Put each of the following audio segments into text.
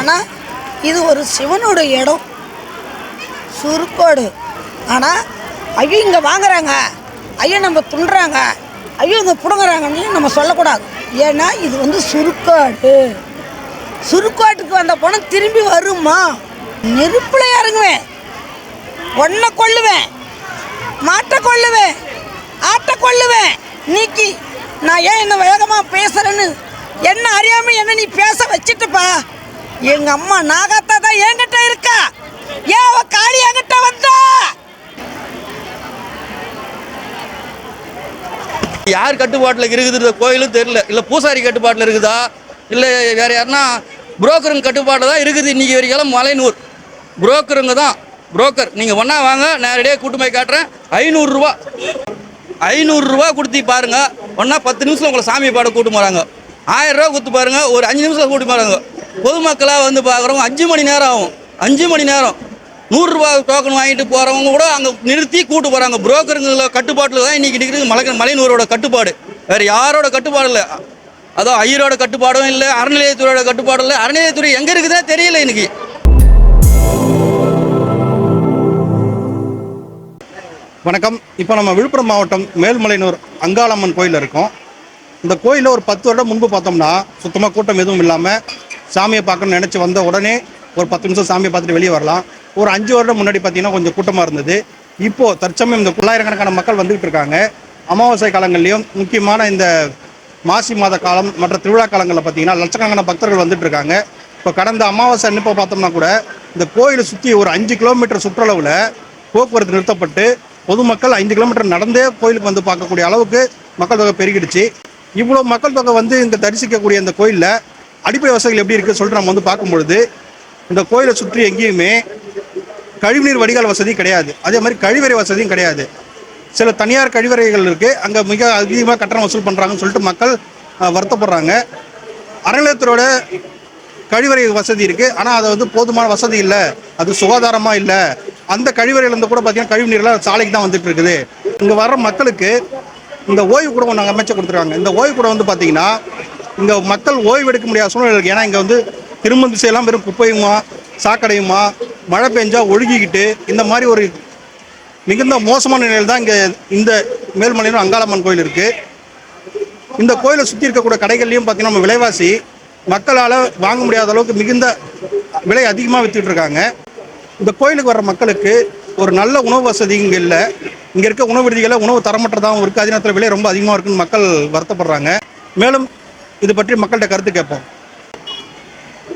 ஆனால் இது ஒரு சிவனோட இடம். சுருக்கோடு. ஆனால் ஐயோ இங்கே வாங்குறாங்க. ஐயோ நம்ம துண்டுறாங்க. ஐயோ இங்கே பிடுங்குறாங்கன்னு நம்ம சொல்லக்கூடாது. ஏன்னா இது வந்து சுருக்காடு. சுருக்காட்டுக்கு வந்த பணம் திரும்பி வருமா? நெருப்பில் இறங்குவேன். ஒன்றை கொள்ளுவேன். மாட்டை கொல்லுவேன் ஆட்டை கொல்லுவேன் நீக்கி நான் ஏன் என்ன வேகமாக பேசுகிறேன்னு என்ன அறியாமல் என்ன நீ பேச வச்சுட்டுப்பா? எங்கள் அம்மா நாகாத்தா தான் என்கிட்ட இருக்கா? ஏன் அவ காளி என்கிட்ட வந்தா? யார் கட்டுப்பாட்டில் இருக்குதுன்ற கோயிலும் தெரியல. இல்லை பூசாரி கட்டுப்பாட்டில் இருக்குதா? இல்லை வேறு யாருன்னா புரோக்கருங்க கட்டுப்பாட்டில் தான் இருக்குது. இன்றைக்கி வரைக்கும் மலைநூர் புரோக்கருங்க தான். புரோக்கர். நீங்கள் ஒன்றா வாங்க. நேரடியாக கூட்டு போய் காட்டுறேன். ஐநூறுரூவா ஐநூறுரூவா கொடுத்து பாருங்க. ஒன்றா பத்து நிமிஷத்தில் உங்களை சாமி பாட கூட்டு போகிறாங்க ஆயிரரூவா கொடுத்து பாருங்க. ஒரு அஞ்சு நிமிஷத்தில் கூட்டு போகிறாங்க பொதுமக்களாக வந்து பார்க்குறவங்க அஞ்சு மணி நேரம் ஆகும். அஞ்சு மணி நேரம். நூறுரூவா டோக்கன் வாங்கிட்டு போகிறவங்க கூட அங்கே நிறுத்தி கூட்டு போகிறாங்க புரோக்கருங்கள கட்டுப்பாட்டில் தான் இன்றைக்கி இருக்குது மலை மலைநூரோட கட்டுப்பாடு. வேறு யாரோட கட்டுப்பாடு இல்லை. அதோ ஐயரோட கட்டுப்பாடும் இல்லை அறநிலையத்துறையோட கட்டுப்பாடும் இல்லை. அறநிலையத்துறை எங்கே இருக்குதே தெரியல இன்னைக்கு. வணக்கம். இப்போ நம்ம விழுப்புரம் மாவட்டம் மேல்மலையனூர் அங்காளம்மன் கோயில் இருக்கோம். இந்த கோயிலில் ஒரு பத்து வருடம் முன்பு பார்த்தோம்னா சுத்தமாக கூட்டம் எதுவும் இல்லாமல் சாமியை பார்க்கணும்னு நினச்சி வந்த உடனே ஒரு பத்து நிமிஷம் சாமியை பார்த்துட்டு வெளியே வரலாம். ஒரு அஞ்சு வருடம் முன்னாடி பார்த்தீங்கன்னா கொஞ்சம் கூட்டமாக இருந்தது. இப்போது தற்சமயம் இந்த தொள்ளாயிரக்கணக்கான மக்கள் வந்துகிட்டு இருக்காங்க. அமாவாசை காலங்கள்லேயும் முக்கியமான இந்த மாசி மாத காலம் மற்ற திருவிழா காலங்களில் பார்த்தீங்கன்னா லட்சக்கணக்கான பக்தர்கள் வந்துட்டு இருக்காங்க. இப்போ கடந்த அமாவாசை அனுப்ப பார்த்தோம்னா கூட இந்த கோயிலை சுற்றி ஒரு அஞ்சு கிலோமீட்டர் சுற்றளவில் போக்குவரத்து நிறுத்தப்பட்டு பொதுமக்கள் ஐந்து கிலோமீட்டர் நடந்தே கோயிலுக்கு வந்து பார்க்கக்கூடிய அளவுக்கு மக்கள் தொகை பெருகிடுச்சு. இவ்வளோ மக்கள் தொகை வந்து இங்கே தரிசிக்கக்கூடிய இந்த கோயிலில் அடிப்படை வசதிகள் எப்படி இருக்குது சொல்லிட்டு நம்ம வந்து பார்க்கும்பொழுது இந்த கோயிலை சுற்றி எங்கேயுமே கழிவுநீர் வடிகால் வசதி கிடையாது. அதே மாதிரி கழிவறை வசதியும் கிடையாது. சில தனியார் கழிவறைகள் இருக்குது அங்கே மிக அதிகமாக கட்டணம் வசூல் பண்ணுறாங்கன்னு சொல்லிட்டு மக்கள் வருத்தப்படுறாங்க. அறநிலையத்தோட கழிவறை வசதி இருக்குது ஆனால் அதை வந்து போதுமான வசதி இல்லை. அது சுகாதாரமாக இல்லை. அந்த கழிவறையிலேருந்து கூட பார்த்தீங்கன்னா கழிவு நீர்லாம் சாலைக்கு தான் வந்துட்டு இருக்குது. இங்கே வர்ற மக்களுக்கு இந்த ஓய்வு கூட நாங்கள் அமைச்சு கொடுத்துருக்காங்க. இந்த ஓய்வு கூட வந்து பார்த்தீங்கன்னா இங்கே மக்கள் ஓய்வு எடுக்க முடியாத சூழ்நிலை இருக்குது ஏன்னா இங்கே வந்து திருமண திசையெல்லாம் வெறும் குப்பையுமா சாக்கடையுமா மழை பெஞ்சா ஒழுகிக்கிட்டு இந்த மாதிரி ஒரு மிகுந்த மோசமான நிலையில் தான் இங்கே இந்த மேல்மலையிலும் அங்காளம்மன் கோயில் இருக்குது இந்த கோயிலை சுற்றி இருக்கக்கூடிய கடைகள்லையும் பார்த்தீங்கன்னா நம்ம விலைவாசி மக்களால் வாங்க முடியாத அளவுக்கு மிகுந்த விலை அதிகமாக விற்றுட்ருக்காங்க இருக்காங்க. இந்த கோயிலுக்கு வர்ற மக்களுக்கு ஒரு நல்ல உணவு வசதி இங்கே இல்லை. இங்கே இருக்க உணவு விடுதிகளில் உணவு தரமற்றதாகவும் இருக்குது அதே நேரத்தில் விலை ரொம்ப அதிகமாக இருக்குன்னு மக்கள் வருத்தப்படுறாங்க. மேலும் இது பற்றி மக்கள்கிட்ட கருத்து கேட்போம்.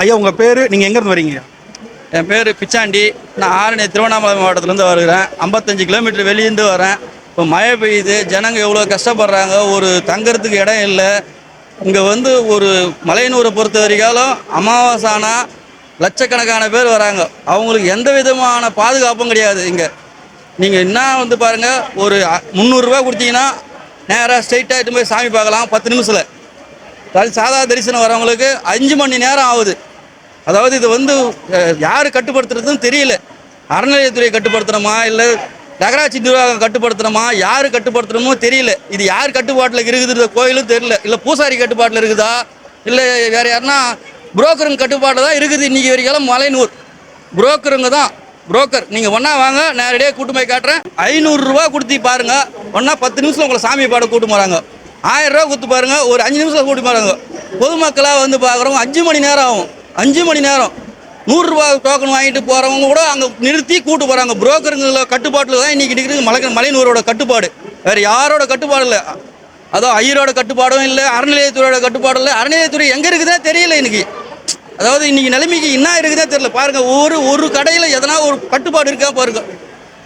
ஐயா உங்கள் பேர்? நீங்கள் எங்கேருந்து வரீங்க? என் பேர் பிச்சாண்டி. நான் ஆரணி திருவண்ணாமலை மாவட்டத்துலேருந்து வருகிறேன். ஐம்பத்தஞ்சு கிலோமீட்டர் வெளியேருந்து வரேன். இப்போ மழை பெய்யுது. ஜனங்க எவ்வளோ கஷ்டப்படுறாங்க? ஒரு தங்குறதுக்கு இடம் இல்லை. இங்கே வந்து ஒரு மலையனூரை பொறுத்த வரைக்காலும் அமாவாசை ஆனால் லட்சக்கணக்கான பேர் வராங்க. அவங்களுக்கு எந்த விதமான பாதுகாப்பும் கிடையாது இங்கே. நீங்கள் என்ன வந்து பாருங்கள் ஒரு முந்நூறுரூவா கொடுத்தீங்கன்னா நேராக ஸ்ட்ரைட்டாக எடுத்து போய் சாமி பார்க்கலாம். பத்து நிமிஷத்தில். அது சாதா தரிசனம் வரவங்களுக்கு அஞ்சு மணி நேரம் ஆகுது. அதாவது இது வந்து யார் கட்டுப்படுத்துறதுன்னு தெரியல. அறநிலையத்துறை கட்டுப்படுத்தணுமா? இல்லை நகராட்சி நிர்வாகம் கட்டுப்படுத்தணுமா? யார் கட்டுப்படுத்தணுமோ தெரியல. இது யார் கட்டுப்பாட்டில் இருக்குது? கோயிலும் தெரியல. இல்லை பூசாரி கட்டுப்பாட்டில் இருக்குதா? இல்லை வேறு யாருன்னா புரோக்கருங்க கட்டுப்பாட்டில் தான் இருக்குது. இன்றைக்கி வரைக்கும் மலைநூர் புரோக்கருங்க தான். புரோக்கர். நீங்கள் ஒன்றா வாங்க நேரடியாக கூட்டு போய் காட்டுறேன். ஐநூறுரூவா கொடுத்து பாருங்க. ஒன்றா பத்து நிமிஷம் உங்களை சாமி பாட கூட்டு போகிறாங்க ஆயிரம் ரூபா கொடுத்து பாருங்க ஒரு அஞ்சு நிமிஷம் கூட்டி பாருங்க. பொதுமக்களாக வந்து பார்க்குறவங்க அஞ்சு மணி நேரம் ஆகும். அஞ்சு மணி நேரம். நூறுரூவா டோக்கன் வாங்கிட்டு போகிறவங்க கூட அங்கே நிறுத்தி கூட்டு போகிறாங்க புரோக்கருங்கள கட்டுப்பாட்டில் தான் இன்றைக்கி இருக்குது மலை மலைநூரோட கட்டுப்பாடு. வேறு யாரோட கட்டுப்பாடு இல்லை. அதோ ஐயரோட கட்டுப்பாடும் இல்லை அறநிலையத்துறையோட கட்டுப்பாடும் இல்லை. அறநிலையத்துறை எங்கே இருக்குதே தெரியல இன்றைக்கி அதாவது இன்றைக்கி நிலைமைக்கு என்ன இருக்குதே தெரியல. பாருங்கள் ஒரு ஒரு கடையில் எதனா ஒரு கட்டுப்பாடு இருக்கா பாருங்க.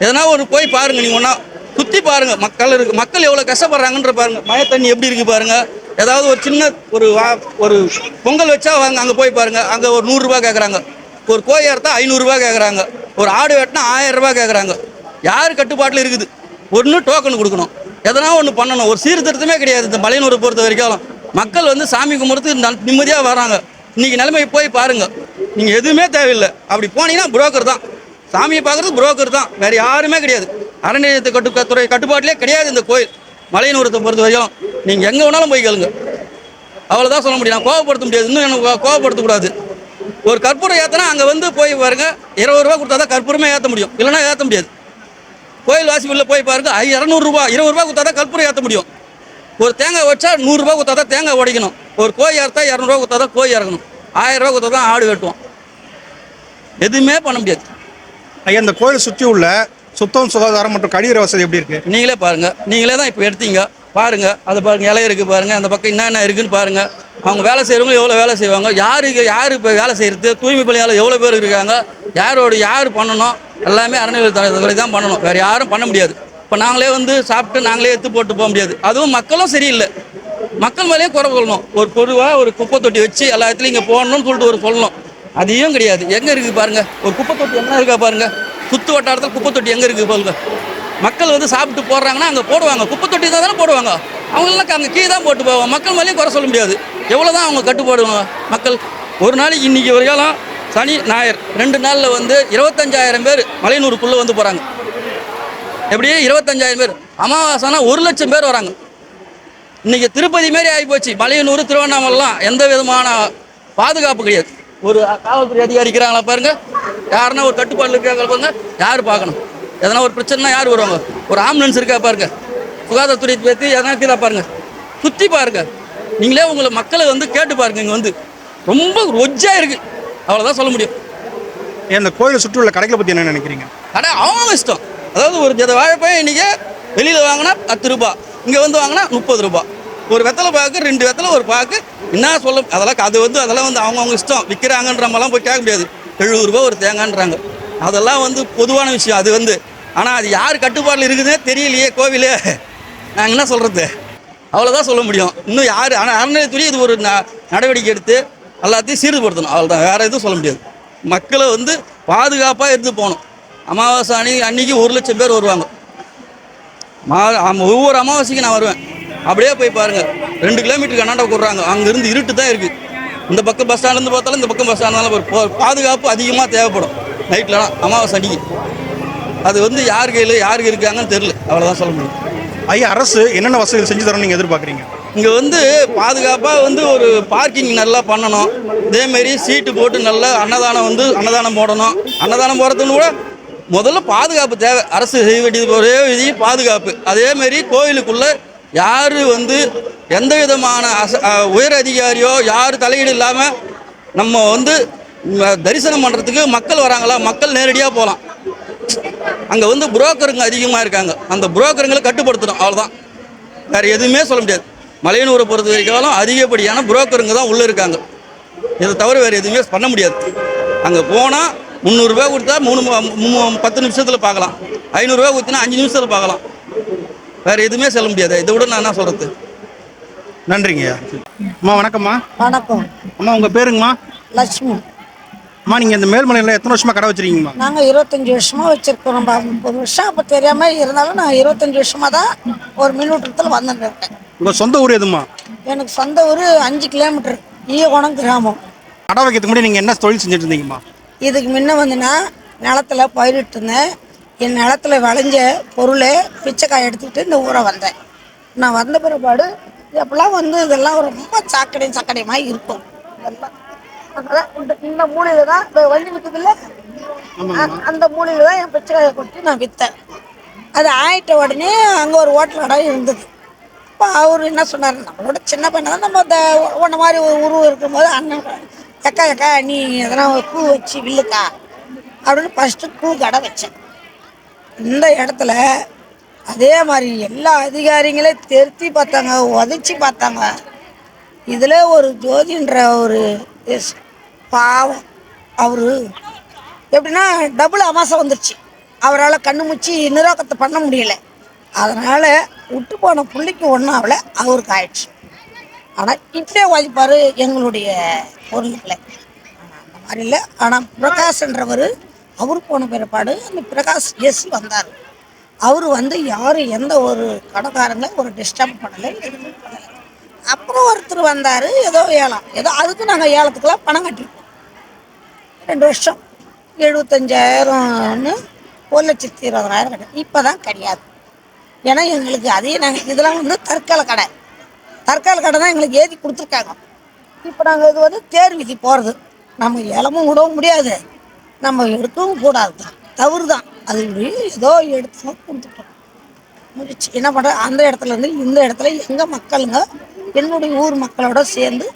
எதனா ஒரு போய் பாருங்கள் நீங்கள் ஒன்றா சுற்றி பாருங்க மக்கள் இருக்கு. மக்கள் எவ்வளோ கஷ்டப்படுறாங்கன்ற பாருங்க. மழை தண்ணி எப்படி இருக்கு பாருங்க. ஏதாவது ஒரு சின்ன ஒரு வா- ஒரு பொங்கல் வச்சா வாங்க அங்கே போய் பாருங்க. அங்கே ஒரு நூறுரூவா கேட்குறாங்க ஒரு கோழி அறுத்தா ஐநூறுரூவா கேட்குறாங்க ஒரு ஆடு வெட்டினா ஆயிரம் ரூபாய் கேட்குறாங்க யார் கட்டுப்பாட்டில் இருக்குது? ஒன்று டோக்கன் கொடுக்கணும். எதனா ஒன்று பண்ணணும். ஒரு சீர்திருத்தமே கிடையாது இந்த மலையனூரை பொறுத்த வரைக்கும். மக்கள் வந்து சாமி கும்பிட்றதுக்கு நிம்மதியாக வராங்க. இன்றைக்கி நிலைமை போய் பாருங்கள் நீங்கள் எதுவுமே தேவையில்லை. அப்படி போனீங்கன்னா புரோக்கர் தான். சாமியை பார்க்குறது புரோக்கர் தான். வேறு யாருமே கிடையாது. அறநிலையத்து கட்டு துறை கட்டுப்பாட்டிலே கிடையாது இந்த கோயில். மலையனூரத்தை பொறுத்த வரைக்கும் நீங்கள் எங்கே வேணாலும் போய் கேளுங்க. அவ்வளோதான் சொல்ல முடியும். நான் கோவப்படுத்த முடியாது. இன்னும் எனக்கு கோபப்படுத்தக்கூடாது கோவப்படுத்தக்கூடாது. ஒரு கற்பூரம் ஏற்றினா அங்கே வந்து போய் பாருங்க. இருபது ரூபா கொடுத்தா தான் கற்பூரமே ஏற்ற முடியும். இல்லைன்னா ஏற்ற முடியாது. கோயில் வாசி போய் பாருங்க. ஐ இரநூறுபா இருபது ரூபா கொடுத்தா தான் கற்பூரம் ஏற்ற முடியும். ஒரு தேங்காய் வச்சா நூறுரூவா கொடுத்தா தான் தேங்காய் உடைக்கணும். ஒரு கோய் இறத்தா இரநூறுவா கொடுத்தா தான் கோய் இறக்கணும் ஆயிரம் ரூபா கொடுத்தா தான் ஆடு வெட்டுவோம். எதுவுமே பண்ண முடியாது. ஐயா இந்த கோயில் சுற்றி உள்ள சுத்தம் சுகாதாரம் மற்றும் கழிவுற வசதி எப்படி இருக்கு? நீங்களே பாருங்க. நீங்களே தான் இப்போ எடுத்தீங்க. பாருங்க. அதை பாருங்க இலை இருக்கு பாருங்க. அந்த பக்கம் என்னென்ன இருக்குன்னு பாருங்க. அவங்க வேலை செய்கிறவங்க எவ்வளோ வேலை செய்வாங்க? யாருக்கு யார் இப்போ வேலை செய்கிறது தூய்மை பணியாளர் எவ்வளோ பேர் இருக்காங்க? யாரோட யார் பண்ணணும்? எல்லாமே அறநிலையத்துறை தான் பண்ணணும். வேறு யாரும் பண்ண முடியாது. இப்போ நாங்களே வந்து சாப்பிட்டு நாங்களே எடுத்து போட்டு போக முடியாது. அதுவும் மக்களும் சரியில்லை. மக்கள் மேலேயே குறை சொல்லணும். ஒரு பொதுவாக ஒரு குப்பை தொட்டி வச்சு எல்லா இடத்துலையும் இங்கே போகணும்னு சொல்லிட்டு ஒரு சொல்லணும். அதையும் கிடையாது? எங்கே இருக்குது பாருங்கள் ஒரு குப்பை தொட்டி என்ன இருக்கா பாருங்கள் சுற்று வட்டாரத்தில் குப்பை தொட்டி எங்கே இருக்குது பாருங்கள் மக்கள் வந்து சாப்பிட்டு போடுறாங்கன்னா அங்கே போடுவாங்க. குப்பை தொட்டி தான் தானே போடுவாங்க. அவங்களெல்லாம் அங்கே கீழே தான் போட்டு போவாங்க. மக்கள் மேலேயும் குறை சொல்ல முடியாது. எவ்வளோ தான் அவங்க கட்டுப்பாடுவாங்க மக்கள். ஒரு நாளைக்கு இன்றைக்கி ஒரு காலம் சனி ஞாயிறு. ரெண்டு நாளில் வந்து இருபத்தஞ்சாயிரம் பேர் மலையனூருக்குள்ளே வந்து போகிறாங்க எப்படியே இருபத்தஞ்சாயிரம் பேர். அமாவாசைனா ஒரு லட்சம் பேர் வராங்க. இன்னைக்கு திருப்பதி மாரி ஆகிப்போச்சு மலையனூர் திருவண்ணாமலைலாம் எந்த விதமான பாதுகாப்பு கிடையாது. ஒரு காவல்துறை அதிகாரி இருக்கிறாங்களா பாருங்க. யாருன்னா ஒரு கட்டுப்பாடு இருக்காங்களா பாருங்க. யார் பார்க்கணும்? எதனா ஒரு பிரச்சனைனா யார் வருவாங்க? ஒரு ஆம்புலன்ஸ் இருக்கா பாருங்க. சுகாதாரத்துறை பற்றி எதனா இருக்குதா பாருங்க. சுற்றி பாருங்க. நீங்களே உங்களை மக்களை வந்து கேட்டு பாருங்க இங்கே வந்து. ரொம்ப ரொஜ்ஜா இருக்கு. அவ்வளோதான் சொல்ல முடியும். ஏன் இந்த கோயிலை சுற்றி உள்ள கடைகளை பற்றி என்ன நினைக்கிறீங்க? கடை அவங்க இஷ்டம். அதாவது ஒரு ஜத வாழைப்பழம் இன்னைக்கு வெளியில் வாங்கினா பத்து ரூபா. இங்கே வந்து வாங்கினா முப்பது ரூபா. ஒரு வெத்தலை பாக்கு ரெண்டு வெத்தலை ஒரு பாக்கு என்ன சொல்ல அதெல்லாம் அது வந்து அதெல்லாம் வந்து அவங்கவுங்க இஷ்டம். விற்கிறாங்கன்ற மாதிரிலாம் போய் கேட்க முடியாது. எழுபது ரூபா ஒரு தேங்கான்றாங்க. அதெல்லாம் வந்து பொதுவான விஷயம். அது வந்து ஆனால் அது யார் கட்டுப்பாட்டில் இருக்குதுன்னே தெரியலையே கோவிலே. நாங்கள் என்ன சொல்கிறது அவ்வளோதான் சொல்ல முடியும். இன்னும் யார் ஆனால் அறநிலையத்துறை இது ஒரு ந- நடவடிக்கை எடுத்து எல்லாத்தையும் சீர்படுத்தணும் அவ்வளோதான் வேறு எதுவும் சொல்ல முடியாது. மக்களை வந்து பாதுகாப்பாக இருந்து போகணும். அமாவாசை அன்னைக்கு அன்னைக்கு ஒரு லட்சம் பேர் வருவாங்க. மா ஒவ்வொரு அமாவாசைக்கு நான் வருவேன். அப்படியே போய் பாருங்க. ரெண்டு கிலோமீட்டருக்கு அண்ணாண்ட கூடுறாங்க. அங்கேருந்து இருட்டு தான் இருக்குது இந்த பக்கம் பஸ் ஸ்டாண்ட்லேருந்து பார்த்தாலும் இந்த பக்கம் பஸ் ஸ்டாண்ட்லாம் ஒரு பாதுகாப்பு அதிகமாக தேவைப்படும். நைட்லலாம் அமாவாசை அன்னைக்கு. அது வந்து யார் கையில் யாருக்கு இருக்காங்கன்னு தெரில அவ்வளோதான் சொல்ல முடியும். ஐயா அரசு என்னென்ன வசதிகள் செஞ்சு தரணும் நீங்கள் எதிர்பார்க்குறீங்க? இங்கே வந்து பாதுகாப்பாக வந்து ஒரு பார்க்கிங் நல்லா பண்ணணும். இதேமாரி சீட்டு போட்டு நல்லா அன்னதானம் வந்து அன்னதானம் போடணும். அன்னதானம் போடுறதுன்னு கூட முதல்ல பாதுகாப்பு தேவை. அரசு செய்ய வேண்டியது ஒரே விதி பாதுகாப்பு. அதேமாரி கோயிலுக்குள்ளே யார் வந்து எந்த விதமான அச உயர் அதிகாரியோ யார் தலையீடு இல்லாமல் நம்ம வந்து தரிசனம் பண்ணுறதுக்கு மக்கள் வராங்களா? மக்கள் நேரடியாக போகலாம் அங்கே வந்து புரோக்கருங்க அதிகமாக இருக்காங்க. அந்த புரோக்கருங்களை கட்டுப்படுத்தணும். அவ்வளோதான் வேறு எதுவுமே சொல்ல முடியாது. மலையனூரை பொறுத்த வரைக்கும் அதிகப்படியான புரோக்கருங்க தான் உள்ளே இருக்காங்க. இதை தவிர வேறு எதுவுமே பண்ண முடியாது. அங்கே போனால் முந்நூறுரூவா கொடுத்தா மூணு பத்து நிமிஷத்தில் பார்க்கலாம். ஐநூறுரூவா கொடுத்தினா அஞ்சு நிமிஷத்தில் பார்க்கலாம். வேறு எதுவுமே சொல்ல முடியாது. இதை விட நான் என்ன சொல்கிறது நன்றிங்க. ஐயா அம்மா வணக்கம்மா. வணக்கம். அம்மா உங்கள் பேருங்கம்மா? லட்சுமி. அம்மா நீங்கள் இந்த மேல்மலையில் எத்தனை வருஷமாக கடை வச்சிருக்கீங்கம்மா? நாங்கள் இருபத்தஞ்சி வருஷமாக வச்சுருக்கோம் நம்ம முப்பது வருஷம் அப்போ தெரியாமல் இருந்தாலும் நான் இருபத்தஞ்சி வருஷமாக தான் ஒரு மின்னூட்டத்தில் வந்துட்டு இருக்கேன். உங்கள் சொந்த ஊர் எதும்மா? எனக்கு சொந்த ஊர் அஞ்சு கிலோமீட்டர் ஈயகுணம் கிராமம். கடை வைக்கிறதுக்கு முன்னாடி நீங்கள் என்ன தொழில் செஞ்சுட்டு இருந்தீங்கம்மா? இதுக்கு முன்ன வந்துன்னா நிலத்துல பயிரிட்டு இருந்தேன். என் நிலத்துல விளைஞ்ச பொருளை பிச்சைக்காய் எடுத்துக்கிட்டு இந்த ஊரை வந்தேன். நான் வந்த பிற்பாடு எப்பெல்லாம் வந்து இதெல்லாம் ரொம்ப சாக்கடை சாக்கடையமாக இருக்கும். இதெல்லாம் அதெல்லாம் இந்த இந்த மூலையில தான் இந்த வண்டி விற்குதுல்ல அ- அந்த மூலையில தான் என் பிச்சைக்காயை கொட்டி நான் விற்றேன் அது ஆயிட்ட உடனே அங்கே ஒரு ஹோட்டல் கடை இருந்தது. இப்போ அவர் என்ன சொன்னார்? நம்மளோட சின்ன பையனை தான் நம்ம இந்த உன்ன மாதிரி ஒரு உருவம் இருக்கும்போது அண்ணன் எக்கா எக்கா நீ எதனா பூ வச்சு வில்லுக்கா அப்படின்னு ஃபஸ்ட்டு பூ கடை வச்சேன். இந்த இடத்துல அதே மாதிரி எல்லா அதிகாரிங்களையும் திருத்தி பார்த்தாங்க உதச்சி பார்த்தாங்க. இதில் ஒரு ஜோதின்ற ஒரு எஸ் பாவம். அவர் எப்படின்னா டபுள் அமாசை வந்துருச்சு. அவரால் கண்ணு முச்சி நிராகத்தை பண்ண முடியல. அதனால் விட்டு போன பிள்ளைக்கு ஒன்றும் ஆகல அவருக்கு ஆயிடுச்சு. ஆனால் இப்படியே வாதிப்பார் எங்களுடைய பொருள்களை ஆனால் அந்த மாதிரி இல்லை. ஆனால் பிரகாஷ்ன்றவர் அவர் போன பிற்பாடு அந்த பிரகாஷ் எஸ் வந்தார். அவர் வந்து யாரும் எந்த ஒரு கடைக்காரங்க ஒரு டிஸ்டர்ப் பண்ணலை. எதுவுமே பண்ணலை அப்புறம் ஒருத்தர் வந்தார் ஏதோ ஏலம். ஏதோ அதுக்கு நாங்கள் ஏலத்துக்கெல்லாம் பணம் கட்டிருக்கோம். ரெண்டு வருஷம். எழுபத்தஞ்சாயிரம்னு ஒரு லட்சத்தி இருபதாயிரம் கடை இப்போ தான் கிடையாது. ஏன்னா எங்களுக்கு அதே நாங்கள் இதெல்லாம் வந்து தற்கால கடை. தற்கால கடை தான் எங்களுக்கு ஏற்றி கொடுத்துருக்காங்க. இப்போ நாங்கள் இது வந்து தேர் விதி போகிறது நம்ம ஏலமும் விடவும் முடியாது. நம்ம எடுக்கவும் கூடாது தான் தவறு தான் அது ஏதோ எடுத்து கொடுத்துட்டோம். முடிச்சு. என்ன பண்ணுற அந்த இடத்துல இருந்து இந்த இடத்துல எங்கள் மக்களுங்க என்னுடைய ஊர் மக்களோட சேர்ந்து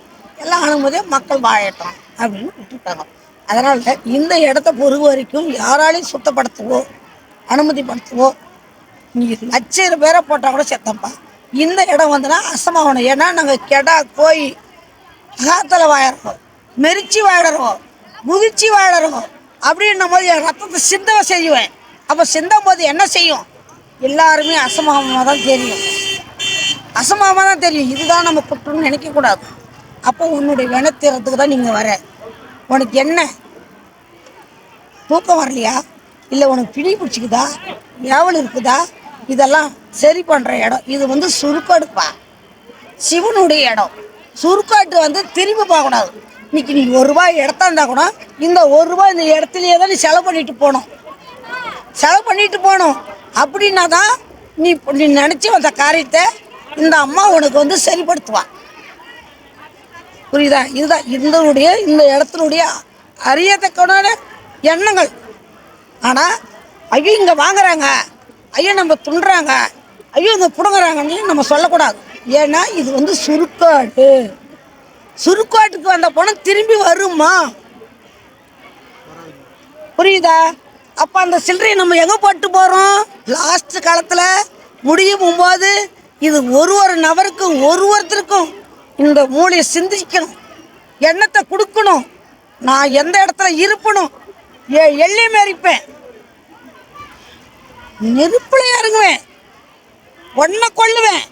எல்லாம் அனுமதியாக மக்கள் வாழட்டும் அப்படின்னு விட்டுட்டாங்க. அதனால் இந்த இடத்த பொறுத்த வரைக்கும் யாராலையும் சுத்தப்படுத்தவோ அனுமதிப்படுத்தவோ நீ லட்சம் பேரை போட்டால் கூட செத்தப்பா இந்த இடம் வந்துன்னா அசமாகணும் ஏன்னா நாங்கள் கெடா கோய் காத்தில் வாழறோம். மெரிச்சு வாழறோம். குதிச்சு வாழறோம். அப்படின்னும் போது என் ரத்தத்தை சிந்தவை செய்வேன். அப்போ சிந்தும் போது என்ன செய்யும்? எல்லாருமே அசமாகமாக தான் தெரியும். அசமாகமாக தான் தெரியும். இதுதான் நம்ம குற்றம்னு நினைக்கக்கூடாது. அப்போ உன்னுடைய வினத்திறத்துக்கு தான் நீங்கள் வர. உனக்கு என்ன? தூக்கம் வரலையா? இல்லை உனக்கு பிடி பிடிச்சிக்குதா? ஏவல் இருக்குதா? இதெல்லாம் சரி பண்ணுற இடம். இது வந்து சுருக்கடுப்பா சிவனுடைய இடம். சுருக்காட்டு வந்து திரும்பி பார்க்கக்கூடாது. இன்னைக்கு நீ ஒரு ரூபாய் இடத்த இருந்தா கூட இந்த ஒரு ரூபாய் இந்த இடத்துலயே தான் நீ செலவு பண்ணிட்டு போகணும். செலவு பண்ணிட்டு போகணும். அப்படின்னா தான் நீ நீ நினச்சி வந்த காரியத்தை இந்த அம்மா உனக்கு வந்து சரிப்படுத்துவான் புரியுதா? இதுதான். இதனுடைய இந்த இடத்தினுடைய அறியத்தக்கமான எண்ணங்கள். ஆனால் ஐயோ இங்கே வாங்குறாங்க. ஐயோ நம்ம துண்டுறாங்க. ஐயோ இங்கே பிடுங்குறாங்கன்னு நம்ம சொல்லக்கூடாது. ஏன்னா இது வந்து சுருக்காடு. சுருக்காட்டுக்கு வந்த பணம் திரும்பி வருமா? புரியுதா? அப்போ அந்த சில்லறையை நம்ம எங்கே போட்டு போகிறோம் லாஸ்ட் காலத்தில் முடியும் போது இது ஒரு ஒரு நபருக்கும் ஒரு ஒருத்தருக்கும் இந்த மூளையை சிந்திக்கணும். எண்ணத்தை கொடுக்கணும். நான் எந்த இடத்துல இருப்பணும் ஏ எல்லையும் எரிப்பேன் நெருப்புல இறங்குவேன். ஒன்றை கொள்ளுவேன்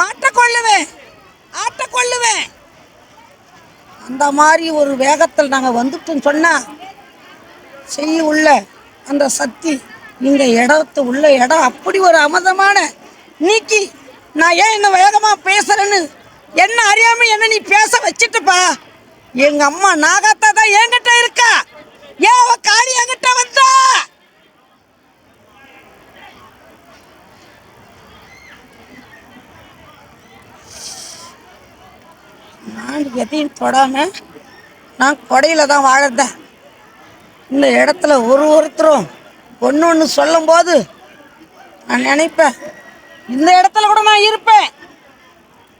மாட்டை கொள்ளுவேன் ஆட்டை கொல்லுவேன். அந்த மாதிரி ஒரு வேகத்தில் நாங்கள் வந்துட்டோம்னு சொன்னால் செய்ய உள்ள அந்த சக்தி இந்த இடத்து உள்ள இடம் அப்படி ஒரு அமதமான நீக்கி நான் ஏன் என்ன வேகமாக பேசுகிறேன்னு என்ன அறியாமல் என்ன நீ பேச வச்சுட்டுப்பா? எங்கள் அம்மா நாகாத்தா தான் என்கிட்ட இருக்கா? ஏன் அவள் காளி என்கிட்ட வந்தா? நான் எதையும் தொடாமல் நான் கொடையில் தான் வாழறேன். இந்த இடத்துல ஒரு ஒருத்தரும் ஒன்று ஒன்று சொல்லும்போது நான் நினைப்பேன் இந்த இடத்துல கூட நான் இருப்பேன்.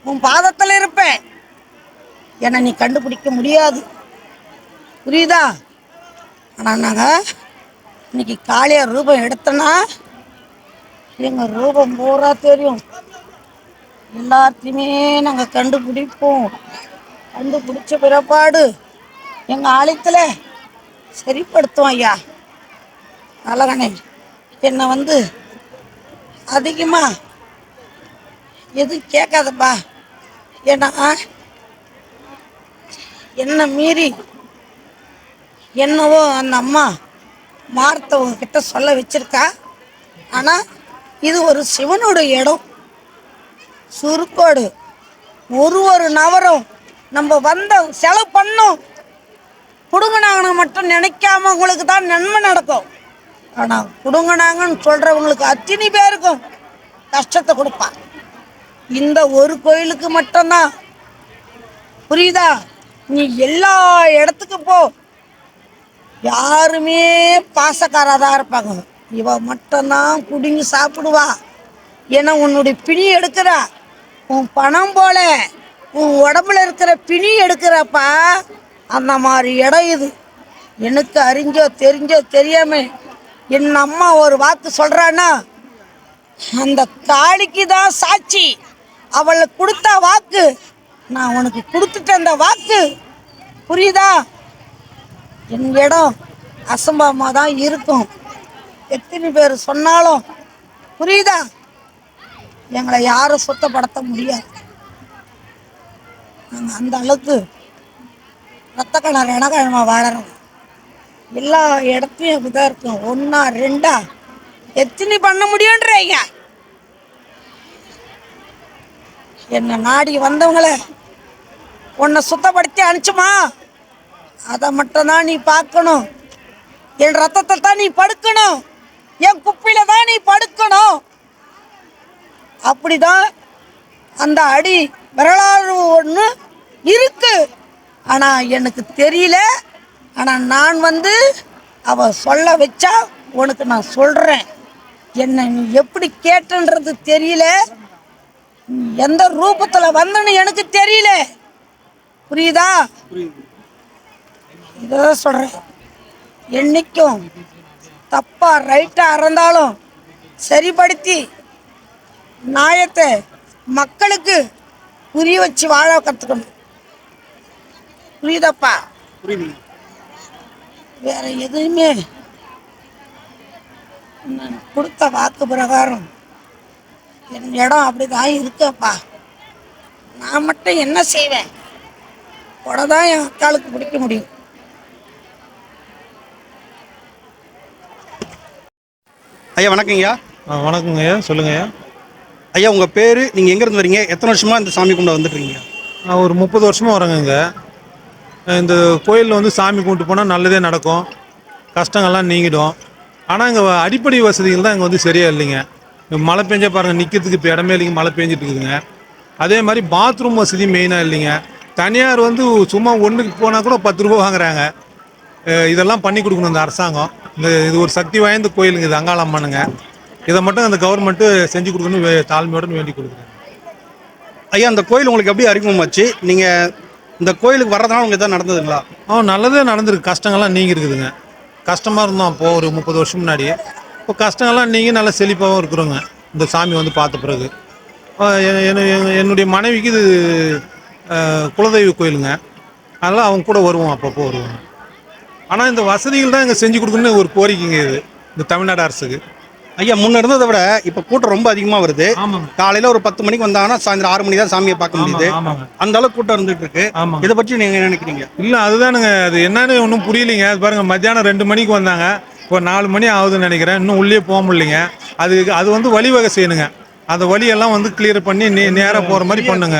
உன் பாதத்தில் இருப்பேன். என்னை நீ கண்டுபிடிக்க முடியாது. புரியுதா? ஆனால் நாங்கள் இன்னைக்கு காளியார் ரூபம் எடுத்தோன்னா எங்கள் ரூபம் பூரா தெரியும். எல்லாத்தையுமே நாங்கள் கண்டுபிடிப்போம். கண்டுபிடிச்ச பிறப்பாடு எங்கள் ஆலயத்தில் சரிப்படுத்தும் ஐயா. அழகனே என்னை வந்து அதிகமாக எதுவும் கேட்காதப்பா. ஏன்னா என்னை மீறி என்னவோ அந்த அம்மா மார்த்தவங்க கிட்ட சொல்ல வச்சிருக்கா. ஆனால் இது ஒரு சிவனோட இடம். சுருக்கோடு. ஒரு ஒரு நபரும் நம்ம வந்த செலவு பண்ணும். பிடுங்கினாங்கன்னு மட்டும் நினைக்காம உங்களுக்கு தான் நன்மை நடக்கும். ஆனால் பிடுங்கினாங்கன்னு சொல்கிறவங்களுக்கு அத்தனை பேருக்கும் கஷ்டத்தை கொடுப்பான் இந்த ஒரு கோயிலுக்கு மட்டும்தான். புரியுதா? நீ எல்லா இடத்துக்கும் போ. யாருமே பாசக்காராக தான் இருப்பாங்க. இவ மட்டும்தான் குடிங்கி சாப்பிடுவா. ஏன்னா உன்னுடைய பிணி எடுக்கிறா. உன் பணம் போல உன் உடம்புல இருக்கிற பிணி எடுக்கிறப்பா அந்த மாதிரி இடம் இது. எனக்கு அறிஞ்சோ தெரிஞ்சோ தெரியாம என் அம்மா ஒரு வாக்கு சொல்கிறான்னா அந்த தாலிக்கு தான் சாட்சி. அவளுக்கு கொடுத்த வாக்கு நான் உனக்கு கொடுத்துட்டேன் அந்த வாக்கு புரியுதா? என் இடம் அசம்பாவமாக தான் இருக்கும். எத்தனை பேர் சொன்னாலும் புரியுதா? எங்களை யாரும் சுத்தப்படுத்த முடியாது. நாங்கள் அந்த அளவுக்கு ரத்த கிணறு இனக்கிழமை வாழறோம். எல்லா இடத்தையும் இப்படிதான் இருக்கும். ஒன்றா ரெண்டா? எத்தனை பண்ண முடியுன்றீங்க என்னை நாடி வந்தவங்கள உன்னை சுத்தப்படுத்தி அனுச்சுமா அதை மட்டும்தான் நீ பார்க்கணும். என் ரத்தத்தை தான் நீ படுக்கணும். என் குப்பில தான் நீ படுக்கணும். அப்படிதான் அந்த அடி வரலாறு ஒன்று இருக்குது ஆனால் எனக்கு தெரியல. ஆனால் நான் வந்து அவ சொல்ல வச்சா உனக்கு நான் சொல்கிறேன் என்னை நீ எப்படி கேட்டன்றது தெரியல. எந்த ரூபத்தில் வந்தன்னு எனக்கு தெரியல. புரியுதா? இதான் சொல்கிறேன் என்னைக்கும் தப்பாக ரைட்டாக இருந்தாலும் சரிப்படுத்தி நியாயத்தை மக்களுக்கு புரிய வச்சு வாழ கற்றுக்கணும் புரியுதாப்பா? புரியுது வேற எதுவுமே நான் கொடுத்த வாக்கு பிரகாரம் என் இடம் அப்படிதான் இருக்கப்பா. நான் மட்டும் என்ன செய்வேன்? உடனே தான் என் அக்காளுக்கு பிடிக்க முடியும். ஐயா வணக்கங்கய்யா. ஆ வணக்கங்க ஐயா சொல்லுங்க ஐயா உங்கள் பேர்? நீங்கள் எங்கேருந்து வரீங்க? எத்தனை வருஷமாக இந்த சாமி கும்பிட வந்துட்டுருக்கீங்க? நான் ஒரு முப்பது வருஷமாக வரேங்க இங்கே. இந்த கோயிலில் வந்து சாமி கும்பிட்டு போனால் நல்லதே நடக்கும். கஷ்டங்கள்லாம் நீங்கிடும். ஆனால் இங்கே அடிப்படை வசதிகள் தான் இங்கே வந்து சரியாக இல்லைங்க. மழை பெஞ்சா பாருங்கள் நிற்கிறதுக்கு இப்போ இடமே இல்லைங்க மழை பெஞ்சிட்டு இருக்குதுங்க அதே மாதிரி பாத்ரூம் வசதி மெயினாக இல்லைங்க. தனியார் வந்து சும்மா ஒன்றுக்கு போனால் கூட பத்து ரூபா வாங்குறாங்க. இதெல்லாம் பண்ணி கொடுக்கணும் இந்த அரசாங்கம். இந்த இது ஒரு சக்தி வாய்ந்த கோயிலுங்க இது அங்காளம்மனுங்க. இதை மட்டும் அந்த கவர்மெண்ட்டு செஞ்சு கொடுக்கணும்னு வே- தாழ்மையோடு வேண்டி கொடுக்குறேன். ஐயா அந்த கோயில் உங்களுக்கு எப்படி அறிமுகமாச்சு நீங்கள் இந்த கோயிலுக்கு வர்றதுனால உங்களுக்கு எதாவது நடந்ததுங்களா? ஆ நல்லதே நடந்திருக்கு. கஷ்டங்கள்லாம் நீங்கள் இருக்குதுங்க கஷ்டமாக இருந்தோம் அப்போ ஒரு முப்பது வருஷம் முன்னாடி இப்போ கஷ்டங்கள்லாம் நீங்கள் நல்லா செழிப்பாகவும் இருக்கிறோங்க. இந்த சாமி வந்து பார்த்த பிறகு. என்னுடைய மனைவிக்கு இது குலதெய்வ கோயிலுங்க. அதனால் அவங்க கூட வருவோம் அப்பப்போ வருவோம். ஆனால் இந்த வசதிகள் தான் இங்கே செஞ்சு கொடுக்கணும்னு ஒரு கோரிக்கைங்க இது இந்த தமிழ்நாடு அரசுக்கு. ஐயா முன்ன இருந்ததை விட இப்போ கூட்டம் ரொம்ப அதிகமாக வருது. காலையில் ஒரு பத்து மணிக்கு வந்தாங்கன்னா சாயந்தரம் ஆறு மணி தான் சாமியை பார்க்க முடியுது. அந்த அளவுக்கு கூட்டம் இருந்துட்டு இருக்கு இதை பற்றி என்ன நினைக்கிறீங்க? இல்லை அதுதானுங்க. அது என்னன்னு ஒன்றும் புரியலைங்க. அது பாருங்க மத்தியானம் ரெண்டு மணிக்கு வந்தாங்க. இப்போ நாலு மணி ஆகுதுன்னு நினைக்கிறேன். இன்னும் உள்ளே போக முடியலைங்க. அது அது வந்து வழிவகை செய்யணுங்க. அந்த வழியெல்லாம் வந்து கிளியர் பண்ணி நே நேராக போகிற மாதிரி பண்ணுங்க.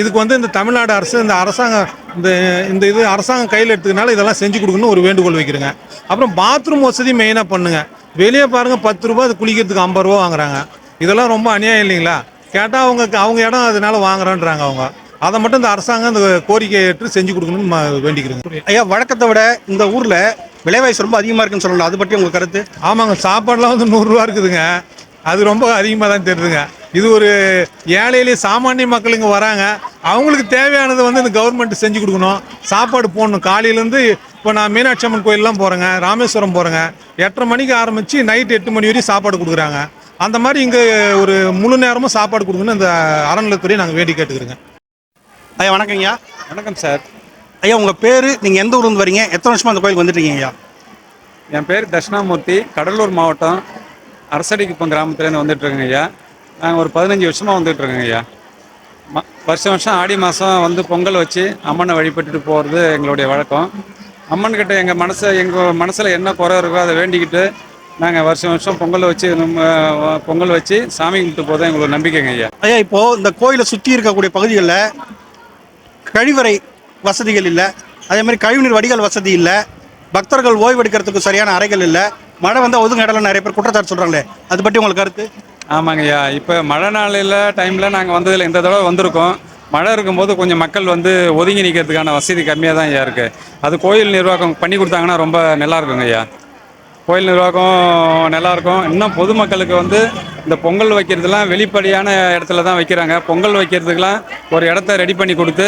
இதுக்கு வந்து இந்த தமிழ்நாடு அரசு இந்த அரசாங்கம் இந்த இந்த இது அரசாங்கம் கையில் எடுத்துக்கனால இதெல்லாம் செஞ்சு கொடுக்கணும்னு ஒரு வேண்டுகோள் வைக்கிறேங்க. அப்புறம் பாத்ரூம் வசதி மெயினாக பண்ணுங்க. வெளியே பாருங்க பத்து ரூபா அது குளிக்கிறதுக்கு ஐம்பது ரூபா வாங்குறாங்க. இதெல்லாம் ரொம்ப அநியாயம் இல்லைங்களா? கேட்டால் அவங்க அவங்க இடம் அதனால வாங்குறோன்றாங்க அவங்க. அதை மட்டும் இந்த அரசாங்கம் இந்த கோரிக்கையை ஏற்று செஞ்சு கொடுக்கணும்னு வேண்டிக்கிறேங்க. ஐயா வழக்கத்தை விட இந்த ஊரில் விலைவாசி ரொம்ப அதிகமாக இருக்குன்னு சொல்லலாம் அது பற்றி உங்கள் கருத்து? ஆமாங்க சாப்பாடுலாம் வந்து நூறுரூவா இருக்குதுங்க. அது ரொம்ப அதிகமாக தான் தெரியுதுங்க. இது ஒரு ஏழையிலே சாமானிய மக்கள் இங்கே வராங்க. அவங்களுக்கு தேவையானது வந்து இந்த கவர்மெண்ட் செஞ்சு கொடுக்கணும். சாப்பாடு போடணும். காலையிலேருந்து இப்போ நான் மீனாட்சி அம்மன் கோயிலெலாம் போகிறேங்க ராமேஸ்வரம் போகிறேங்க எட்டரை மணிக்கு ஆரம்பித்து நைட் எட்டு மணி வரையும் சாப்பாடு கொடுக்குறாங்க. அந்த மாதிரி இங்கே ஒரு முழு நேரமும் சாப்பாடு கொடுக்கணும்னு இந்த அறநிலைத்துறையை நாங்கள் வேண்டி கேட்டுக்கிறோங்க. ஐயா வணக்கங்கய்யா. வணக்கம் சார். ஐயா உங்கள் பேர் நீங்கள் எந்த ஊர்லேருந்து வரீங்க? எத்தனை வருஷமாக அந்த கோயிலுக்கு வந்துட்டீங்க ஐயா? என் பேர் தட்சிணாமூர்த்தி கடலூர் மாவட்டம் அரசடிக்குப்பம் கிராமத்துலேருந்து வந்துட்டுருக்கேங்க ஐயா. நாங்கள் ஒரு பதினஞ்சு வருஷமாக வந்துட்டுருக்கோங்க ஐயா. ம வருஷம் வருஷம் ஆடி மாதம் வந்து பொங்கல் வச்சு அம்மனை வழிபட்டுட்டு போகிறது எங்களுடைய வழக்கம். அம்மன்கிட்ட எங்கள் மனசை எங்கள் மனசில் என்ன குறை இருக்கோ அதை வேண்டிக்கிட்டு நாங்கள் வருஷம் வருஷம் பொங்கல் வச்சு பொங்கல் வச்சு சாமி கும்பிட்டு போதும் எங்களுக்கு நம்பிக்கைங்க ஐயா. ஐயா இப்போ இந்த கோயிலை சுற்றி இருக்கக்கூடிய பகுதிகளில் கழிவறை வசதிகள் இல்லை. அதே மாதிரி கழிவுநீர் வடிகால் வசதி இல்லை. பக்தர்கள் ஓய்வெடுக்கிறதுக்கு சரியான அறைகள் இல்லை. மழை வந்தால் ஒதுங்க இடம்ல நிறைய பேர் குற்றச்சாட்டு சொல்கிறாங்களே அது பற்றி உங்களுக்கு கருத்து? ஆமாங்கய்யா இப்போ மழை நாளில் டைமில் நாங்கள் வந்ததில் இந்த தடவை வந்திருக்கோம். மழை இருக்கும்போது கொஞ்சம் மக்கள் வந்து ஒதுங்கி நிற்கிறதுக்கான வசதி கம்மியாக தான் ஐயா இருக்குது அது கோயில் நிர்வாகம் பண்ணி கொடுத்தாங்கன்னா ரொம்ப நல்லா இருக்குங்க ஐயா. கோயில் நிர்வாகம் நல்லாயிருக்கும் இன்னும் பொதுமக்களுக்கு வந்து இந்த பொங்கல் வைக்கிறதுலாம் வெளிப்படையான இடத்துல தான் வைக்கிறாங்க. பொங்கல் வைக்கிறதுக்கெலாம் ஒரு இடத்த ரெடி பண்ணி கொடுத்து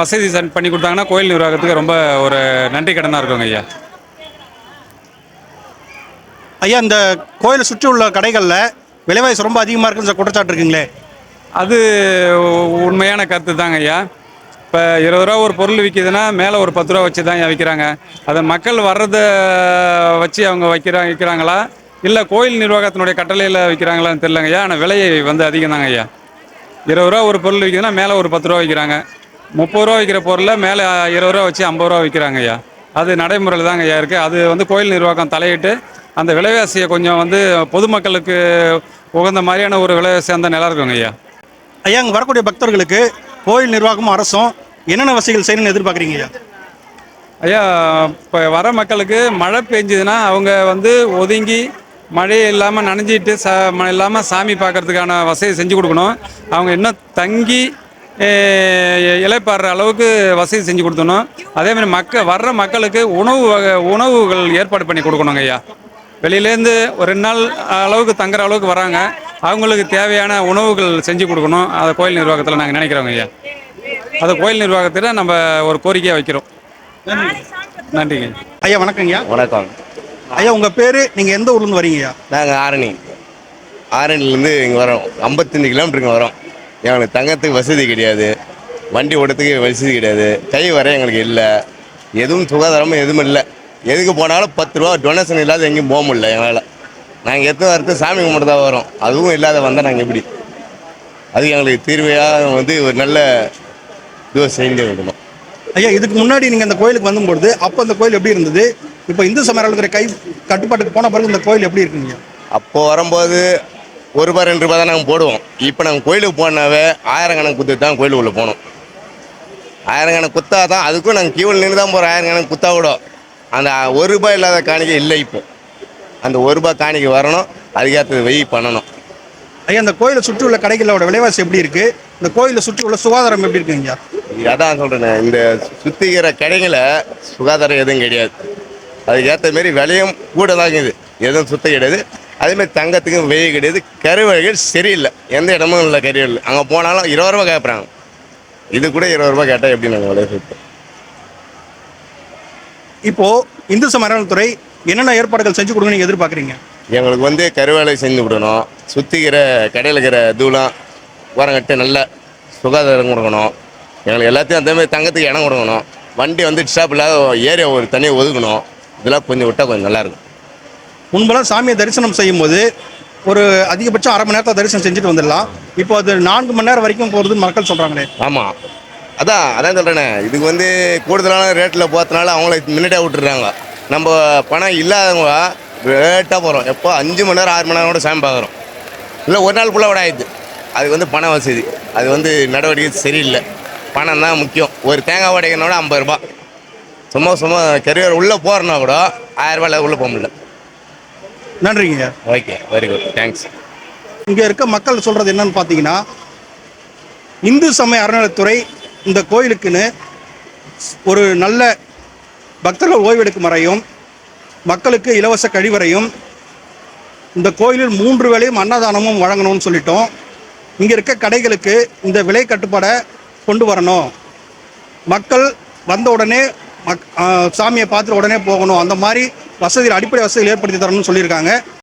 வசதி பண்ணி கொடுத்தாங்கன்னா கோயில் நிர்வாகத்துக்கு ரொம்ப ஒரு நன்றி கடனாக இருக்குங்க ஐயா. ஐயா இந்த கோயிலை சுற்றி உள்ள கடைகளில் விலைவாசி ரொம்ப அதிகமாக இருக்குன்னு சொல்ல குற்றச்சாட்டு இருக்குங்களே. அது உண்மையான கருத்து தாங்க ஐயா. இப்போ இருபது ரூபா ஒரு பொருள் விற்கிதுன்னா மேலே ஒரு பத்து ரூபா வச்சு தான் விற்கிறாங்க அதை மக்கள் வர்றதை வச்சு அவங்க வைக்கிறாங்க விற்கிறாங்களா இல்லை கோயில் நிர்வாகத்தினுடைய கட்டளையில் விற்கிறாங்களான்னு தெரிலங்க ஐயா. ஆனால் விலை வந்து அதிகம் தாங்க ஐயா. இருபது ரூபா ஒரு பொருள் விற்கிதுன்னா மேலே ஒரு பத்து ரூபா விற்கிறாங்க முப்பது ரூபா விற்கிற பொருளை மேலே இருபது ரூபா வச்சு ஐம்பது ரூபா விற்கிறாங்க ஐயா. அது நடைமுறையில் தாங்க ஐயா இருக்குது அது வந்து கோயில் நிர்வாகம் தலையிட்டு அந்த விலைவாசியை கொஞ்சம் வந்து பொதுமக்களுக்கு உகந்த மாதிரியான ஒரு விலைவாசி அந்த நல்லா இருக்குங்க ஐயா. ஐயா அங்கே வரக்கூடிய பக்தர்களுக்கு கோயில் நிர்வாகமும் அரசும் என்னென்ன வசதிகள் செய்யணும்னு எதிர்பார்க்குறீங்க ஐயா? ஐயா இப்போ வர மக்களுக்கு மழை பெஞ்சுதுன்னா அவங்க வந்து ஒதுங்கி மழை இல்லாமல் நனைஞ்சிட்டு ச மழை இல்லாமல் சாமி பார்க்கறதுக்கான வசதி செஞ்சு கொடுக்கணும். அவங்க இன்னும் தங்கி அஹ், இளைப்பாறுற அளவுக்கு வசதி செஞ்சு கொடுத்தணும் அதே மாதிரி மக்க வர்ற மக்களுக்கு உணவு வகை உணவுகள் ஏற்பாடு பண்ணி கொடுக்கணுங்க ஐயா. வெளியிலேருந்து ஒரு ரெண்டு நாள் அளவுக்கு தங்குற அளவுக்கு வராங்க. அவங்களுக்கு தேவையான உணவுகள் செஞ்சு கொடுக்கணும். அதை கோயில் நிர்வாகத்தில் நாங்கள் நினைக்கிறோங்க ஐயா. அதை கோயில் நிர்வாகத்தில் நம்ம ஒரு கோரிக்கையாக வைக்கிறோம். நன்றிங்க. ஐயா வணக்கங்கய்யா. வணக்கம். ஐயா உங்கள் பேர்? நீங்கள் எந்த ஊர்லேருந்து வரீங்கய்யா? நாங்கள் ஆரணி. ஆரணிலேருந்து இங்கே வரோம். ஐம்பத்தஞ்சு கிலோமீட்டருக்கு வரோம். எங்களுக்கு தங்கறதுக்கு வசதி கிடையாது. வண்டி ஓட்டத்துக்கு வசதி கிடையாது. கை வர எங்களுக்கு இல்லை. எதுவும் சுகாதாரமும் எதுவும் இல்லை. எதுக்கு போனாலும் பத்து ரூபா டொனேஷன் இல்லாத எங்கேயும் போக முடியல எங்களால் நாங்கள் எத்தனை வரத்து சாமி கும்பிட்டு தான் வரோம். அதுவும் இல்லாத வந்தால் நாங்கள் எப்படி? அது எங்களுக்கு தீர்வையாக வந்து ஒரு நல்ல இதுவை செஞ்சு விடணும். ஐயா இதுக்கு முன்னாடி நீங்கள் இந்த கோயிலுக்கு வந்தபொழுது அப்போ இந்த கோயில் எப்படி இருந்தது? இப்போ இந்து சமய அறநிலையத்துறை கை கட்டுப்பாட்டுக்கு போன பிறகு இந்த கோயில் எப்படி இருக்குங்க அப்போது வரும்போது ஒரு ரூபா ரெண்டு ரூபா தான் நாங்கள் போடுவோம். இப்போ நாங்கள் கோயிலுக்கு போனாவே ஆயிரம் கணக்கு குத்து தான் கோயிலுக்குள்ளே போகணும் ஆயிரம் கணக்கு குத்தா தான் அதுக்கும் நாங்கள் கியூவில் நின்று தான் போகிறோம் ஆயிரம் கணக்கு குத்தா விடும் அந்த ஒரு ரூபாய் இல்லாத காணிக்கை இல்லை இப்போ. அந்த ஒரு ரூபாய் காணிக்கை வரணும் அதுக்கேற்றது வெய் பண்ணணும். ஐயா இந்த கோயிலை சுற்றி உள்ள கடைகளோட விலைவாசி எப்படி இருக்கு? இந்த கோயிலை சுற்றி உள்ள சுகாதாரம் எப்படி இருக்குங்க அதான் சொல்கிறேனே இந்த சுத்திக்கிற கடைகளை சுகாதாரம் எதுவும் கிடையாது. அதுக்கேற்ற மாரி விலையும் கூட தான் இது எதுவும் சுத்தம் கிடையாது. அதேமாதிரி தங்கத்துக்கும் வெயில் கிடையாது. கருவழிகள் சரியில்லை. எந்த இடமும் இல்லை கருவழிகள் அங்கே போனாலும் இருபது ரூபா கேட்குறாங்க. இது கூட இருபது ரூபா கேட்டால் எப்படி நாங்கள் விலை சுத்தம் இப்போ இந்து அறநிலையத்துறை என்னென்ன ஏற்பாடுகள் செஞ்சு கொடுங்க நீங்க எதிர்பார்க்குறீங்க? எங்களுக்கு வந்து கருவேலை செஞ்சு விடணும் சுற்றிக்கிற கடையில் இருக்கிற இதுலாம் வரங்கட்டு நல்ல சுகாதாரம் கொடுக்கணும். எங்களுக்கு எல்லாத்தையும் அந்த மாதிரி தங்கத்துக்கு இடம் கொடுக்கணும். வண்டி வந்து டிஸ்டாப் இல்லாத ஏரியா ஒரு தனியாக ஒதுக்கணும். இதெல்லாம் கொஞ்சம் விட்டால் கொஞ்சம் நல்லாயிருக்கும் முன்பெல்லாம் சாமியை தரிசனம் செய்யும்போது ஒரு அதிகபட்சம் அரை மணி நேரத்தில் தரிசனம் செஞ்சுட்டு வந்துடலாம். இப்போ அது நான்கு மணி நேரம் வரைக்கும் போகிறதுன்னு மக்கள் சொல்கிறாங்களே ஆமாம் அதான் அதான் சொல்கிறேனே இதுக்கு வந்து கூடுதலான ரேட்டில் போகிறதுனால அவங்கள முன்னாடியே விட்டுறாங்க நம்ம பணம் இல்லாதவங்க ரேட்டாக போகிறோம் எப்போ? அஞ்சு மணி நேரம் ஆறு மணி நேரம் கூட சாமி பார்க்குறோம் இல்லை ஒரு நாள் ஃபுல்லாக விட ஆயிடுது அது வந்து பண வசதி. அது வந்து நடவடிக்கை சரியில்லை. பணம் தான் முக்கியம். ஒரு தேங்காய் உடைக்கணும்னா ஐம்பது ரூபாய். சும்மா சும்மா கரியர் உள்ளே போகிறனா கூட ஆயிரம் ரூபாயில் உள்ளே போக முடியல. நன்றிங்க. ஓகே வெரி குட் தேங்க்ஸ் இங்கே இருக்க மக்கள் சொல்கிறது என்னன்னு பார்த்தீங்கன்னா இந்து சமய அறநிலையத்துறை இந்த கோயிலுக்குன்னு ஒரு நல்ல பக்தர்கள் ஓய்வெடுக்கும் வரையும் மக்களுக்கு இலவச கழிவறையும் இந்த கோயிலில் மூன்று வேளையும் அன்னதானமும் வழங்கணும்னு சொல்லிட்டோம். இங்கே இருக்க கடைகளுக்கு இந்த விலை கட்டுப்பாடை கொண்டு வரணும். மக்கள் வந்த உடனே மக் சாமியை பார்த்துட்டு உடனே போகணும். அந்த மாதிரி வசதிகள் அடிப்படை வசதிகள் ஏற்படுத்தி தரணும்னு சொல்லியிருக்காங்க.